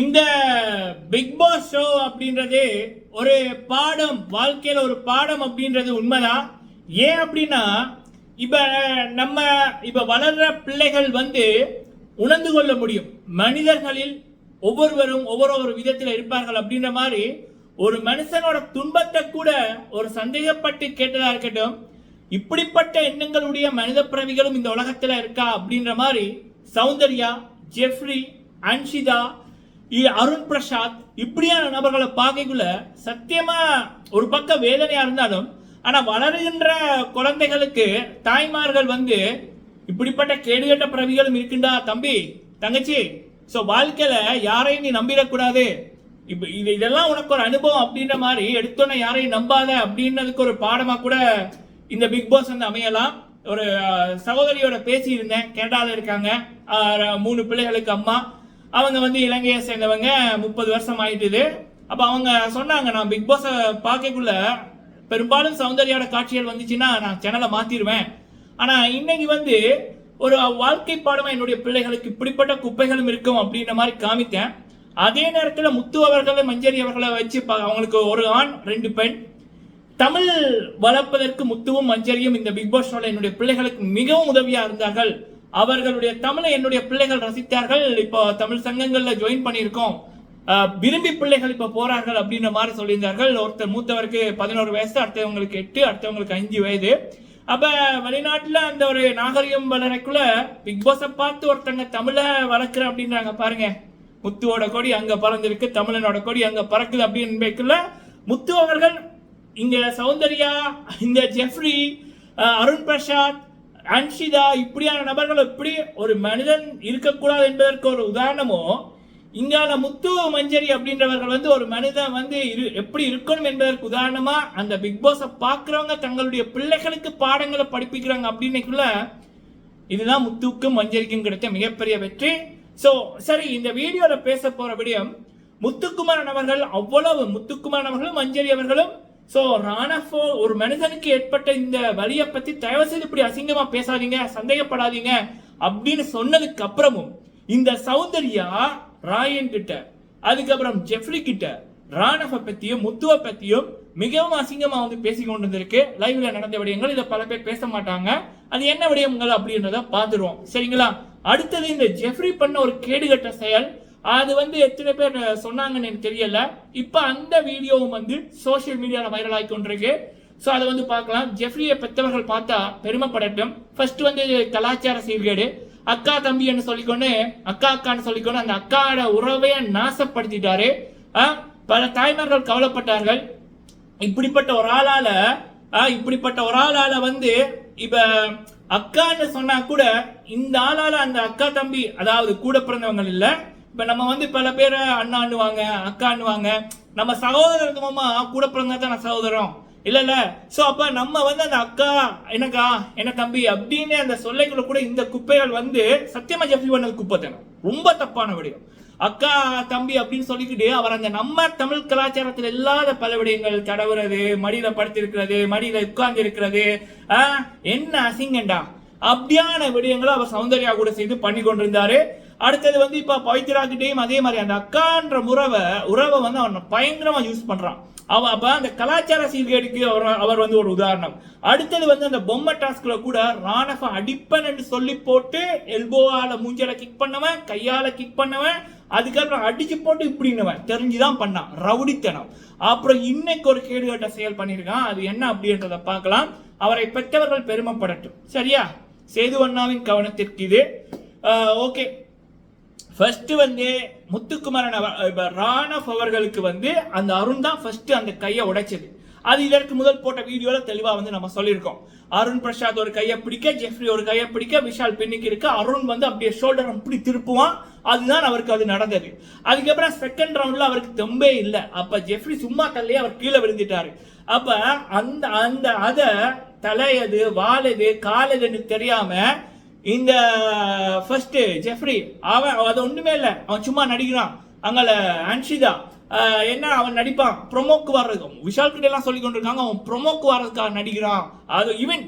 இந்த big Boss show அப்படின்றது ஒரு பாடம் வாழ்க்கையில் ஒரு பாடம் அப்படின்றது உண்மைதான். ஏன் அப்படின்னா இப்போ நம்ம இப்போ வளர்ற பிள்ளைகள் வந்து உணர்ந்து கொள்ள முடியும். மனிதர்களில் ஒவ்வொருவரும் ஒவ்வொரு ஒரு விதத்தில் இருப்பார்கள் அப்படின்ற மாதிரி ஒரு மனுஷனோட துன்பத்தை கூட ஒரு சந்தேகப்பட்டு கேட்டதாக இருக்கட்டும் இப்படிப்பட்ட எண்ணங்களுடைய மனித பிறவிகளும் இந்த உலகத்தில் இருக்கா அப்படின்ற மாதிரி சௌந்தர்யா ஜெஃப்ரி அன்ஷிதா அருண் பிரசாத் இப்படியான நபர்களை பார்க்கக்குள்ள சத்தியமா ஒரு பக்கம் வேதனையா இருந்தாலும் ஆனா வளருகின்ற குழந்தைகளுக்கு தாய்மார்கள் வந்து இப்படிப்பட்ட கேடுகட்ட பிறவிகளும் இருக்குண்டா தம்பி தங்கச்சி? சோ வாழ்க்கையில யாரையும் நீ நம்பிடக்கூடாது. இப்ப இது இதெல்லாம் உனக்கு ஒரு அனுபவம் அப்படின்ற மாதிரி எடுத்தோன்னே யாரையும் நம்பாத அப்படின்றதுக்கு ஒரு பாடமா கூட இந்த பிக் பாஸ் வந்து அமையலாம். ஒரு சகோதரியோட பேசி இருந்தேன் இருக்காங்க. மூணு பிள்ளைகளுக்கு அம்மா. அவங்க வந்து இலங்கையை சேர்ந்தவங்க முப்பது வருஷம் ஆயிட்டுது. அப்போ அவங்க சொன்னாங்க நான் பிக் பாஸை பார்க்கக்குள்ள பெரும்பாலும் சௌந்தர்யோட காட்சிகள் வந்துச்சுன்னா நான் சேனலை மாத்திடுவேன் ஆனா இன்னைக்கு வந்து ஒரு வாழ்க்கை பாடமா என்னுடைய பிள்ளைகளுக்கு இப்படிப்பட்ட குப்பைகளும் இருக்கும் அப்படின்ற மாதிரி காமித்தேன். அதே நேரத்தில் முத்து அவர்களை மஞ்சரி அவர்களை வச்சு பா- அவங்களுக்கு ஒரு ஆண் ரெண்டு பெண். தமிழ் வளர்ப்பதற்கு முத்துவும் மஞ்சரியும் இந்த பிக் பாஸ் என்னுடைய பிள்ளைகளுக்கு மிகவும் உதவியா இருந்தார்கள். அவர்களுடைய தமிழை என்னுடைய பிள்ளைகள் ரசித்தார்கள். இப்போ தமிழ் சங்கங்களில் ஜாயின் பண்ணியிருக்கோம். விரும்பி பிள்ளைகள் இப்போ போறார்கள் அப்படின்ற மாதிரி சொல்லியிருந்தார்கள். ஒருத்தர் மூத்தவருக்கு பதினோரு வயசு அடுத்தவங்களுக்கு எட்டு அடுத்தவங்களுக்கு அஞ்சு வயது. அப்போ வெளிநாட்டில் அந்த ஒரு நாகரிகம் வளரக்குள்ள பிக் பாஸை பார்த்து ஒருத்தங்க தமிழை வளர்க்குற அப்படின்றாங்க பாருங்க. முத்துவோட கொடி அங்கே பறந்துருக்கு தமிழனோட கொடி அங்கே பறக்குது அப்படின்னு முத்து அவர்கள் இங்கே சௌந்தர்யா இந்த ஜெஃப்ரி அருண் பிரசாத் அன்ஷிதா இப்படியான நபர்கள் எப்படி ஒரு மனிதன் இருக்கக்கூடாது என்பதற்கு ஒரு உதாரணமோ இங்கால முத்து மஞ்சரி அப்படின்றவர்கள் வந்து ஒரு மனிதன் வந்து இரு எப்படி இருக்கணும் என்பதற்கு உதாரணமா அந்த பிக் பாஸை பார்க்குறவங்க தங்களுடைய பிள்ளைகளுக்கு பாடங்களை படிப்பிக்கிறாங்க அப்படின்னைக்குள்ள இதுதான் முத்துக்கும் மஞ்சரிக்கும் கிடைத்த மிகப்பெரிய வெற்றி. ஸோ சரி இந்த வீடியோவில் பேச போகிற விடயம் முத்துக்குமாரன் அவர்கள் அவ்வளவு முத்துக்குமாரன் அவர்களும் மஞ்சரி அவர்களும் ஸோ ராணஃபோ ஒரு மனிதனுக்கு ஏற்பட்ட இந்த வழியை பற்றி தயவு செய்து இப்படி அசிங்கமாக பேசாதீங்க சந்தேகப்படாதீங்க அப்படின்னு சொன்னதுக்கு அப்புறமும் இந்த சௌந்தர்யா ராயன் கிட்ட அதுக்கப்புறம் ஜெஃப்ரி கிட்ட ராணஃபை பற்றியும் முத்துவை பற்றியும் மிகவும் அசிங்கமாக வந்து பேசி கொண்டு வந்திருக்கு லைவ்ல நடந்த விடயங்கள் இதை பல பேர் பேச மாட்டாங்க. அது என்ன விடயங்கள் அப்படின்றத பார்த்துருவோம். சரிங்களா? அடுத்தது இந்த ஜெஃப்ரி பண்ண ஒரு கேடுகட்ட செயல் அது வந்து எத்தனை பேர் சொன்னாங்கன்னு எனக்கு தெரியல. இப்போ அந்த வீடியோவும் வந்து சோஷியல் மீடியாவில் வைரல் ஆகி கொண்டிருக்கு. ஸோ அதை வந்து பார்க்கலாம். ஜெஃப்ரியை பெற்றவர்கள் பார்த்தா பெருமைப்படட்டும். ஃபர்ஸ்ட் வந்து கலாச்சார சீர்கேடு. அக்கா தம்பின்னு சொல்லிக்கொண்டு அக்கா அக்கான்னு சொல்லிக்கொண்டு அந்த அக்காவோட உறவையை நாசப்படுத்திட்டாரு. ஆ, பல தாய்மார்கள் கவலைப்பட்டார்கள். இப்படிப்பட்ட ஒரு ஆளால இப்படிப்பட்ட ஒரு ஆளால வந்து இப்ப அக்கான்னு சொன்னா கூட இந்த ஆளால அந்த அக்கா தம்பி அதாவது கூட பிறந்தவங்க இல்லை. இப்போ நம்ம வந்து பல பேரை அண்ணான்னுவாங்க அக்கான்னுவாங்க. நம்ம சகோதரர் மாமா கூட பிறந்தா தான் சகோதரம். இல்லைல்ல ஸோ அப்போ நம்ம வந்து அந்த அக்கா எனக்கா என்ன தம்பி அப்படின்னு அந்த சொல்லைக்குள்ள கூட இந்த குப்பைகள் வந்து சத்தியமா ஜெஃப்ரி பண்ணது குப்பைத்தனம். ரொம்ப தப்பான விடயம். அக்கா தம்பி அப்படின்னு சொல்லிக்கிட்டு அவர் அந்த நம்ம தமிழ் கலாச்சாரத்தில் இல்லாத பல விடயங்கள் தடவுறது மடியில படுத்திருக்கிறது மடியில உட்கார்ந்து இருக்கிறது என்ன அசிங்கண்டா அப்படியான விடயங்களை அவர் சௌந்தர்யா கூட செய்து பண்ணி கொண்டிருந்தாரு. அடுத்தது வந்து இப்போ பவித்ராக்கிட்டேயும் அதே மாதிரி அந்த அக்கான்ற உறவை உறவை வந்து அவன் பயங்கரமாக யூஸ் பண்ணுறான் அவ அப்போ அந்த கலாச்சார சீர்கேடுக்கு அவர் அவர் வந்து ஒரு உதாரணம். அடுத்தது வந்து அந்த பொம்மை டாஸ்கில் கூட ராணஃப அடிப்பன் என்று சொல்லி போட்டு எல்போவால் மூஞ்சில கிக் பண்ணவன் கையால் கிக் பண்ணவன் அதுக்கப்புறம் அடிச்சு போட்டு இப்படின்னவன். தெரிஞ்சுதான் பண்ணான். ரவுடித்தனம். அப்புறம் இன்னைக்கு ஒரு கேடுகட்ட செயல் பண்ணியிருக்கான். அது என்ன அப்படின்றத பார்க்கலாம். அவரை பெற்றவர்கள் பெருமைப்படட்டும். சரியா? சேது அண்ணாவின் கவனத்திற்கு இது. ஓகே ஃபர்ஸ்ட் வந்து முத்துக்குமாரன் ராணவ் அவர்களுக்கு வந்து அந்த அருண் தான் ஃபர்ஸ்ட் அந்த கையை உடைச்சது. அது இதற்கு முதல் போட்ட வீடியோல தெளிவா வந்து நம்ம சொல்லியிருக்கோம். அருண் பிரசாத் ஒரு கையை பிடிக்க ஜெஃப்ரி ஒரு கையை பிடிக்க விஷால் பின்னிக்கு இருக்க அருண் வந்து அப்படியே ஷோல்டர் அப்படி திருப்புவான். அதுதான் அவருக்கு அது நடந்தது. அதுக்கப்புறம் செகண்ட் ரவுண்ட்ல அவருக்கு தெம்பே இல்லை. அப்ப ஜெஃப்ரி சும்மா தள்ளியே அவர் கீழே விழுந்துட்டாரு. அப்ப அந்த அந்த அதை தலையது வாலது காலதுன்னு தெரியாம இந்த ஃபர்ஸ்ட் ஜெஃப்ரி அவன் அது ஒண்ணுமே இல்லை. அவன் சும்மா நடிக்கிறான். அங்கல அன்ஷிதா என்ன அவன் நடிப்பான்? ப்ரொமோக்கு வர்றது விஷால் கிட்ட எல்லாம் சொல்லி கொண்டிருக்காங்க. அவன் ப்ரொமோக்கு வர்றதுக்காக நடிக்கிறான். அது ஈவன்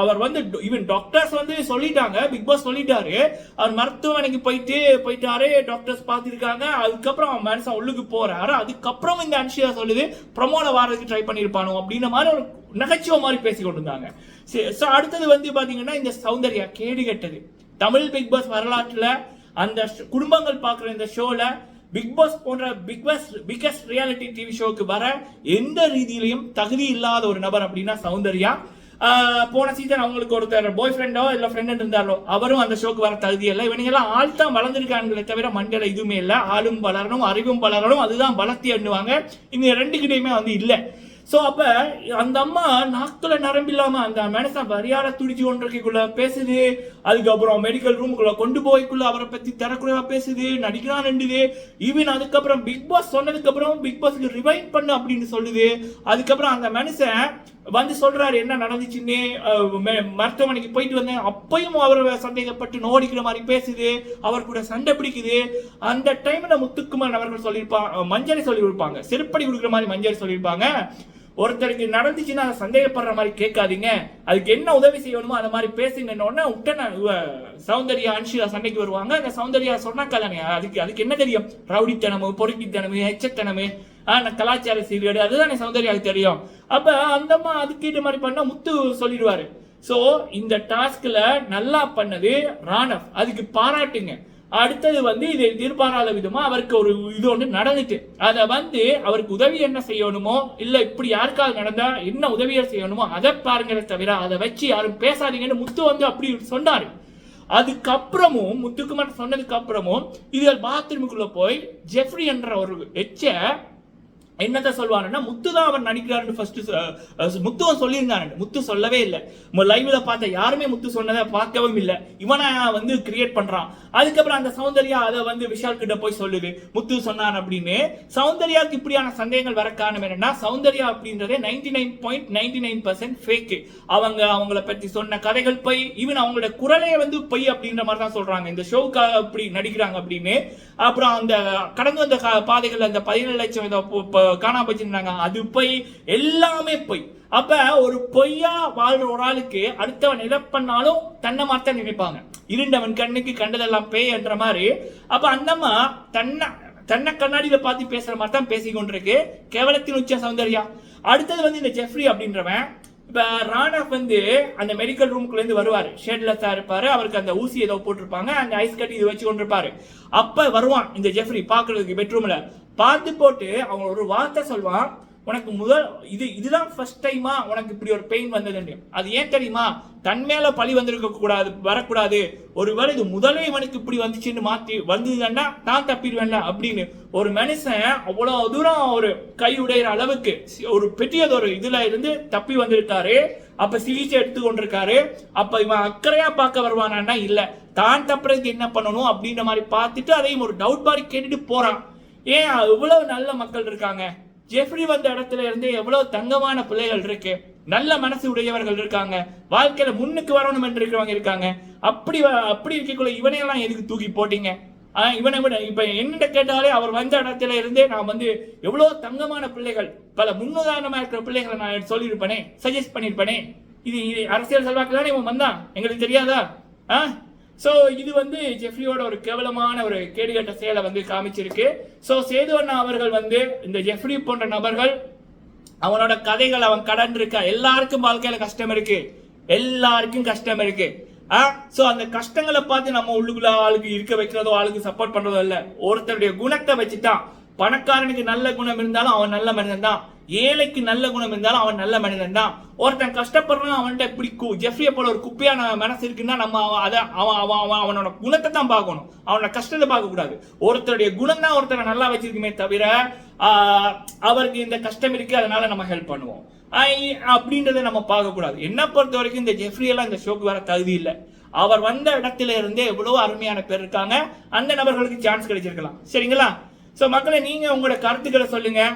அவர் வந்து ஈவன் டாக்டர்ஸ் வந்து சொல்லிட்டாங்க. பிக் பாஸ் சொல்லிட்டாரு. அவர் மருத்துவமனைக்கு போயிட்டு போயிட்டாரு. டாக்டர்ஸ் பார்த்துருக்காங்க. அதுக்கப்புறம் அவன் மனுஷன் உள்ளுக்கு போறாரு. அதுக்கப்புறம் இந்த அன்ஷியா சொல்லுது ப்ரொமோல வர்றதுக்கு ட்ரை பண்ணியிருப்பானோ அப்படின்ற மாதிரி ஒரு நகைச்சுவை மாதிரி பேசி கொண்டு ஸோ அடுத்தது வந்து பார்த்தீங்கன்னா இந்த சௌந்தர்யா கேடு கெட்டது. தமிழ் பிக் பாஸ் வரலாற்றில் அந்த குடும்பங்கள் பார்க்குற இந்த ஷோவில் பிக் பாஸ் போன்ற big boss biggest reality TV ஷோக்கு வர எந்த ரீதியிலையும் தகுதி இல்லாத ஒரு நபர் அப்படின்னா சௌந்தர்யா. போன சீசன் அவங்களுக்கு ஒருத்தர் பாய் ஃப்ரெண்டோ இல்லை ஃப்ரெண்ட் இருந்தாரோ அவரும் அந்த ஷோக்கு வர தகுதி இல்லை. இவங்க எல்லாம் ஆள் தான் வளர்ந்துருக்காங்களே தவிர மண்டல இதுவுமே இல்லை. ஆளும் வளரணும் அறிவும் வளரணும் அதுதான் வளர்த்தி எண்ணுவாங்க. இந்த ரெண்டுகிட்டையுமே வந்து இல்லை. ஸோ அப்போ அந்த அம்மா நாக்கில் நரம்பில்லாமல் அந்த மனுஷன் வரியால துடிச்சு கொண்டிருக்கக்குள்ள பேசுது. அதுக்கப்புறம் மெடிக்கல் ரூமுக்குள்ள கொண்டு போய்க்குள்ள அவரை பத்தி தரக்குறைவா பேசுது. நடிக்கிறான் ரெண்டுது. ஈவன் அதுக்கப்புறம் பிக் பாஸ் சொன்னதுக்கப்புறம் பிக் பாஸ்க்கு ரிவைண்ட் பண்ணு அப்படின்னு சொல்லுது. அதுக்கப்புறம் அந்த மனுஷன் வந்து சொல்றாரு என்ன நடந்துச்சுன்னு? மருத்துவமனைக்கு போயிட்டு வந்தேன். அப்பையும் அவர் சந்தேகப்பட்டு நோடிக்கிற மாதிரி பேசுது. அவர் கூட சண்டை பிடிக்குது. அந்த டைம்ல முத்துக்குமார் அவர்கள் சொல்லியிருப்பாங்க மஞ்சளை சொல்லி கொடுப்பாங்க செருப்படி கொடுக்குற மாதிரி மஞ்சள் சொல்லியிருப்பாங்க. ஒருத்தருக்கு நடந்துச்சுன்னா அதை சந்தேகப்படுற மாதிரி கேட்காதீங்க. அதுக்கு என்ன உதவி செய்யணுமோ அந்த மாதிரி பேசுங்கன்னு உடனே சௌந்தர்யா அன்ஷியா சண்டைக்கு வருவாங்க. அந்த சௌந்தர்யா சொன்னாக்கா தானே அதுக்கு அதுக்கு என்ன தெரியும்? ரவுடித்தனமு பொறுக்கித்தனமு எச்சத்தனமு ஆஹ் கலாச்சார சீர்கேடு அதுதானே சௌந்தர்யாவுக்கு தெரியும். அப்ப அந்தம்மா அதுக்கேற்ற மாதிரி பண்ணால் முத்து சொல்லிடுவாரு. சோ இந்த டாஸ்க்ல நல்லா பண்ணது ராணவ். அதுக்கு பாராட்டுங்க. அடுத்தது வந்து இது எதிர்பாராத விதமா அவருக்கு ஒரு இது ஒன்று நடந்துட்டு அதை வந்து அவருக்கு உதவி என்ன செய்யணுமோ இல்ல இப்படி யாருக்காவது நடந்தா என்ன உதவியை செய்யணுமோ அதை பாருங்களே தவிர அதை வச்சு யாரும் பேசாதீங்கன்னு முத்து வந்து அப்படி சொன்னாரு. அதுக்கப்புறமும் முத்துக்குமார் சொன்னதுக்கு அப்புறமும் இதில் பாத்ரூமுக்குள்ள போய் ஜெஃப்ரி என்ற ஒரு எச்ச என்னத்தை சொல்வாருன்னா முத்து தான் அவர் நடிக்கிறாருன்னு ஃபர்ஸ்ட் முத்துவன் சொல்லியிருந்தாரு முத்து சொல்லவே இல்லை. லைவ்ல பார்த்த யாருமே முத்து சொன்னதை பார்க்கவும் இல்லை. இவனை வந்து கிரியேட் பண்றான். அதுக்கப்புறம் அந்த சௌந்தர்யா அதை வந்து விஷால் கிட்ட போய் சொல்லுது. முத்து சொன்னான் அப்படின்னு. சௌந்தர்யாவுக்கு இப்படியான சந்தேகங்கள் வர காரணம் என்னன்னா சௌந்தர்யா அப்படின்றதே ninety nine point ninety nine percent fake அவங்க அவங்கள பத்தி சொன்ன கதைகள் பொய் ஈவன் அவங்களோட குரலே வந்து பொய் அப்படின்ற மாதிரி தான் சொல்றாங்க. இந்த ஷோவுக்காக அப்படி நடிக்கிறாங்க அப்படின்னு. அப்புறம் அந்த கடந்து வந்த கா- பாதைகள் அந்த பதினேழு லட்சம் காணாம போச்சுன்றாங்க அது பொய் எல்லாமே பொய். அப்ப ஒரு பொய்யா வாழ்ற ஒரு ஆளுக்கு அடுத்தவன் எதை பண்ணாலும் தன்னை மாத்தான் நினைப்பாங்க. இருண்டவன் கண்ணுக்கு கண்டதெல்லாம் பேய் என்ற மாதிரி. அப்ப அந்தம்மா தன்னை தன்னை கண்ணாடியில பார்த்து பேசுற மாதிரி தான் பேசிக்கொண்டிருக்கு கேவலத்தின் உச்ச சௌந்தர்யா. அடுத்தது வந்து இந்த ஜெஃப்ரி அப்படின்றவன். இப்ப ராணா வந்து அந்த மெடிக்கல் ரூமுக்குள்ள இருந்து வருவாரு. தான் இருப்பாரு. அவருக்கு அந்த ஊசி ஏதோ போட்டிருப்பாங்க. அந்த ஐஸ் கட்டி இது வச்சு கொண்டிருப்பாரு. அப்ப வருவான் இந்த ஜெஃப்ரி பாக்குறதுக்கு பெட்ரூம்ல பார்த்து போட்டு அவன் ஒரு வார்த்தை சொல்வான் உனக்கு முதல் இது இதுதான் ஃபர்ஸ்ட் டைமா உனக்கு இப்படி ஒரு பெயின் வந்ததுன்னு. அது ஏன் தெரியுமா? தன் மேல பழி வந்திருக்க கூடாது வரக்கூடாது. ஒருவேளை இது முதலே இவனுக்கு இப்படி வந்துச்சுன்னு மாத்தி வந்ததுன்னா நான் தப்பிடுவேன்ல அப்படின்னு. ஒரு மனுஷன் அவ்வளோ தூரம் ஒரு கை உடையிற அளவுக்கு சி- ஒரு பெரியதொரு இதுல இருந்து தப்பி வந்திருக்காரு. அப்ப சிகிச்சை எடுத்து கொண்டிருக்காரு. அப்ப இவன் அக்கறையா பார்க்க வருவானா இல்ல. தான் தப்புறதுக்கு என்ன பண்ணணும் அப்படின்ற மாதிரி பார்த்துட்டு அதையும் ஒரு டவுட் மாதிரி கேட்டுட்டு போறான். ஏன் இவ்வளவு நல்ல மக்கள் இருக்காங்க? ஜெஃப்ரி வந்த இடத்துல இருந்து எவ்வளவு தங்கமான பிள்ளைகள் இருக்கு. நல்ல மனசு உடையவர்கள் இருக்காங்க. வாழ்க்கையில முன்னுக்கு வரணும் என்று இருக்கிறவங்க இருக்காங்க. அப்படி வ- அப்படி இருக்கக்குள்ள இவனையெல்லாம் எதுக்கு தூக்கி போட்டீங்க? இவனை விட இப்ப என்னிட்ட கேட்டாலே அவர் வந்த இடத்துல இருந்தே நான் வந்து எவ்வளவு தங்கமான பிள்ளைகள் பல முன்னுதாரணமா இருக்கிற பிள்ளைகளை நான் சொல்லியிருப்பேனே சஜஸ்ட் பண்ணியிருப்பேனே. இது இது அரசியல் செல்வாக்கு தானே இவன் வந்தான்? எங்களுக்கு தெரியாதா? ஆ? ஸோ இது வந்து ஜெஃப்ரியோட ஒரு கேவலமான ஒரு கேடுகட்ட செயலை வந்து காமிச்சிருக்கு. ஸோ சேது அண்ணா அவர்கள் வந்து இந்த ஜெஃப்ரி போன்ற நபர்கள் அவனோட கதைகள் அவன் கடன் இருக்கா எல்லாருக்கும் வாழ்க்கையில கஷ்டம் இருக்கு. எல்லாருக்கும் கஷ்டம் இருக்கு. ஆ? ஸோ அந்த கஷ்டங்களை பார்த்து நம்ம உள்ளுக்குள்ள ஆளுக்கு இருக்க வைக்கிறதோ ஆளுக்கு சப்போர்ட் பண்றதோ இல்லை ஒருத்தருடைய குணத்தை வச்சுட்டான் பணக்காரனுக்கு நல்ல குணம் இருந்தாலும் அவன் நல்ல மனிதன் தான் ஏழைக்கு நல்ல குணம் இருந்தாலும் அவன் நல்ல மனிதன் தான் ஒருத்தன் கஷ்டப்படுறான் அவன்கிட்ட பிடிக்கும். ஜெஃப்ரியை போல ஒரு குப்பையான மனசு இருக்குன்னா நம்ம அவன் அதை அவன் அவன் அவன் அவனோட குணத்தை தான் பார்க்கணும். அவனோட கஷ்டத்தை பார்க்கக்கூடாது ஒருத்தருடைய குணம் தான் ஒருத்தரை நல்லா வச்சிருக்குமே தவிர ஆஹ், அவருக்கு இந்த கஷ்டம் இருக்கு அதனால நம்ம ஹெல்ப் பண்ணுவோம். ஆஹ், அப்படின்றத நம்ம பார்க்கக்கூடாது என்ன பொறுத்த வரைக்கும் இந்த ஜெஃப்ரியெல்லாம் இந்த ஷோக்கு வர தகுதி இல்லை. அவர் வந்த இடத்துல இருந்தே எவ்வளவு அருமையான பேர் இருக்காங்க. அந்த நபர்களுக்கு சான்ஸ் கிடைச்சிருக்கலாம். சரிங்களா? ஸோ மக்களை நீங்கள் உங்களோட கருத்துக்களை சொல்லுங்கள்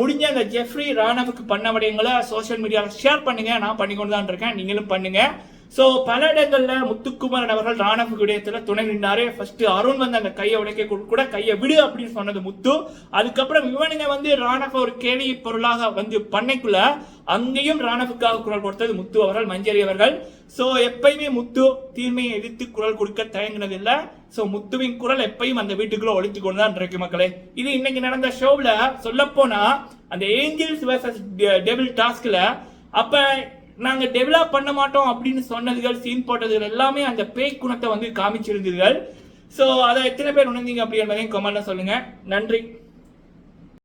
முடிஞ்ச அந்த ஜெஃப்ரி ராணவுக்கு பண்ண விடயங்களை சோஷியல் மீடியாவில் ஷேர் பண்ணுங்கள் நான் பண்ணி கொண்டு தான் இருக்கேன். நீங்களும் பண்ணுங்கள் ஸோ பல இடங்களில் முத்துக்குமரன் அவர்கள் ராணவ விடயத்தில் துணை நின்னாரு. ஃபர்ஸ்ட் அருண் வந்து அந்த கையை உடைக்க கூட- கூட கையை விடு அப்படின்னு சொன்னது முத்து. அதுக்கப்புறம் இவனுங்க வந்து ராணவ ஒரு கேலி பொருளாக வந்து பண்ணைக்குள்ள அங்கேயும் ராணவுக்காக குரல் கொடுத்தது முத்து அவர்கள் மஞ்சரி அவர்கள். ஸோ எப்பயுமே முத்து தீர்மையை எதிர்த்து குரல் கொடுக்க தயங்கினது ஸோ முத்துவின் குரல் எப்பயும் அந்த வீட்டுக்குள்ள ஒழித்து கொண்டு தான் இருக்கு மக்களே. இது இன்னைக்கு நடந்த ஷோவில் சொல்லப்போனா அந்த ஏஞ்சல்ஸ் வேர்சஸ் டெபிள் டாஸ்கில் அப்போ நாங்கள் டெவலப் பண்ண மாட்டோம் அப்படின்னு சொன்னதுகள் சீன் போட்டதுகள் எல்லாமே அந்த பேய் குணத்தை வந்து காமிச்சிருந்தீர்கள். ஸோ அதை எத்தனை பேர் உணர்ந்தீங்க அப்படி என்பதையும் கமெண்ட்டில் சொல்லுங்கள் நன்றி.